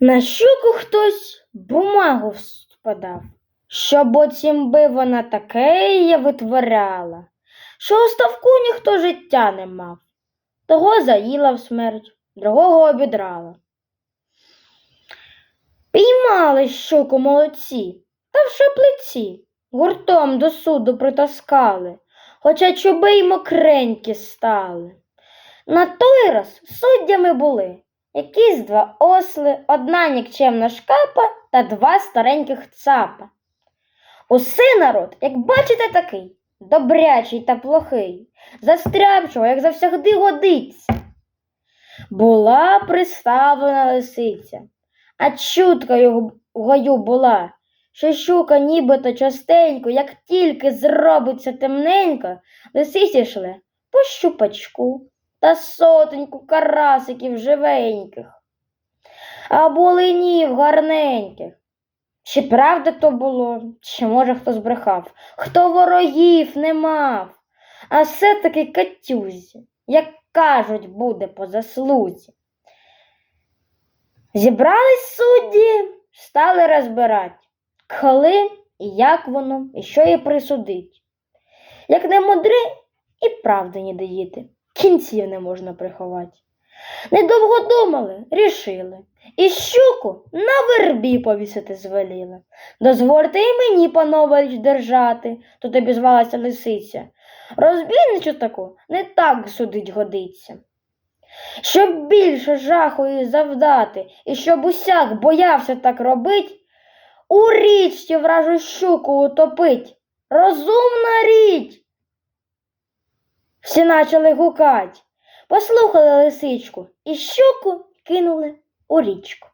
На щуку хтось бумагу спадав, щоб оцім би вона таке витворяла, що у ставку ніхто життя не мав. Того заїла в смерть, другого обідрала. Піймали щуку молодці, та в шаплиці гуртом до суду притаскали, хоча чуби й мокренькі стали. На той раз суддями були якісь два осли, одна нікчемна шкапа та два стареньких цапа. Усе народ, як бачите, такий добрячий та плохий, застрябчого, як завсягди годиться. Була приставлена лисиця, а чутка його була, що щука нібито частенько, як тільки зробиться темненько, лисиці йшли по щупачку та сотеньку карасиків живеньких, а буленів гарненьких. Чи правда то було, чи може хто збрехав, хто ворогів не мав, а все-таки Катюзі, як кажуть, буде по заслузі. Зібрались судді, стали розбирати, коли і як воно, і що їй присудить. Як не мудри, і правди не даїти, кінців не можна приховати. Недовго думали, рішили, і щуку на вербі повісити звеліли. Дозвольте і мені, панове, річ держати, тут обізвалася лисиця. Розбійничу таку не так судить годиться. Щоб більше жаху їй завдати, і щоб усяк боявся так робить, у річці вражу щуку утопить. Розумна річ. Всі почали гукать, послухали лисичку і щуку кинули у річку.